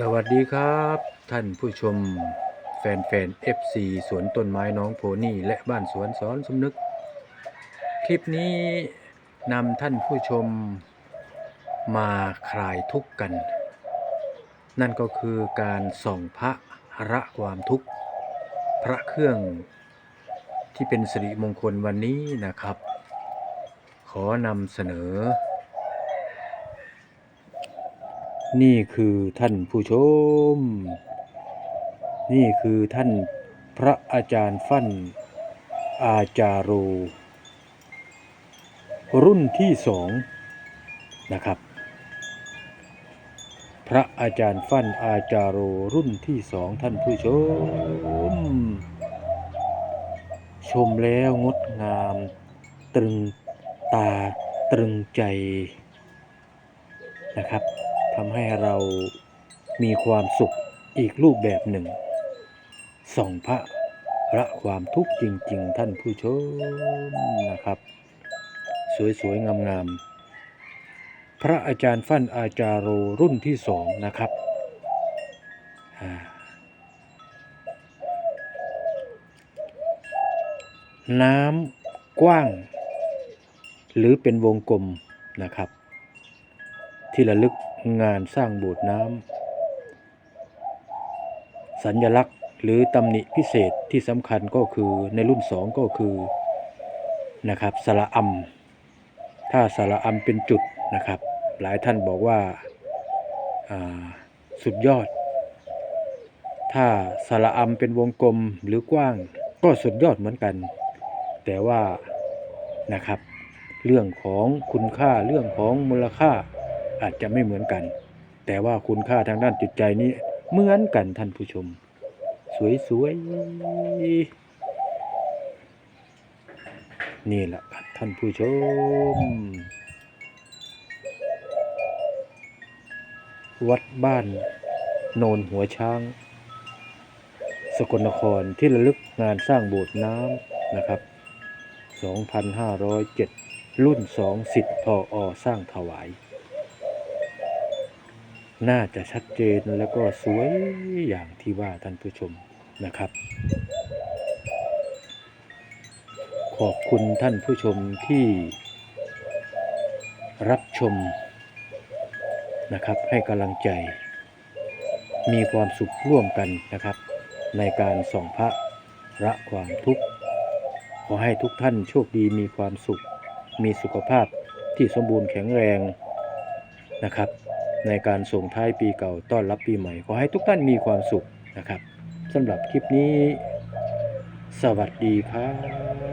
สวัสดีครับ ท่านผู้ชมแฟนแฟน FC สวนต้นไม้น้องโพนี่และบ้านสวนสอนสมนึก คลิปนี้นำท่านผู้ชมมาคลายทุกข์กัน นั่นก็คือการส่องพระระความทุกข์ พระเครื่องที่เป็นสิริมงคลวันนี้นะครับ ขอนำเสนอ นี่คือท่านผู้ชม นี่คือท่านพระอาจารย์ฟั่น อาจาโร รุ่นที่สองนะครับ พระอาจารย์ฟั่นอาจาโรรุ่นที่สองท่านผู้ชม ชมแล้วงดงาม ตรึงตาตรึงใจนะครับ ทำให้เรามีความสุขอีกรูปแบบหนึ่ง ส่องพระละความทุกข์จริง ๆ ท่านผู้ชมนะครับ สวย ๆ งามๆ พระอาจารย์ฟั่นอาจารโรรุ่นที่สองนะครับ น้ำกว้าง หรือเป็นวงกลมนะครับ ที่ระลึกงานสร้างโบสถ์น้ำสัญลักษณ์หรือตำหนิพิเศษที่สำคัญก็คือในรุ่นสองก็คือนะครับสระอัมถ้าสระอัมเป็นจุดนะครับ หลายท่านบอกว่าอ่าสุดยอด ถ้าสระอัมเป็นวงกลมหรือกว้างก็สุดยอดเหมือนกัน แต่ว่านะครับ เรื่องของคุณค่าเรื่องของมูลค่า อาจจะไม่เหมือนกัน แต่ว่าคุณค่าทางด้านจิตใจนี้เหมือนกันท่านผู้ชม สวยๆนี่แหละครับท่านผู้ชม วัดบ้านโนนหัวช้าง สกลนครที่ระลึกงานสร้างโบสถ์น้ำนะครับ 2,507 รุ่น2สิทธิ์พออสร้างถวาย น่าจะชัดเจนแล้วก็สวยอย่างที่ว่าท่านผู้ชมนะครับ ขอบคุณท่านผู้ชมที่รับชมนะครับให้กำลังใจ มีความสุขร่วมกันนะครับ ในการส่องพระระความทุกข์ ขอให้ทุกท่านโชคดีมีความสุข มีสุขภาพที่สมบูรณ์แข็งแรงนะครับ ในการส่งท้ายปีเก่าต้อนรับปีใหม่ ขอให้ทุกท่านมีความสุขนะครับสำหรับคลิปนี้ สวัสดีครับ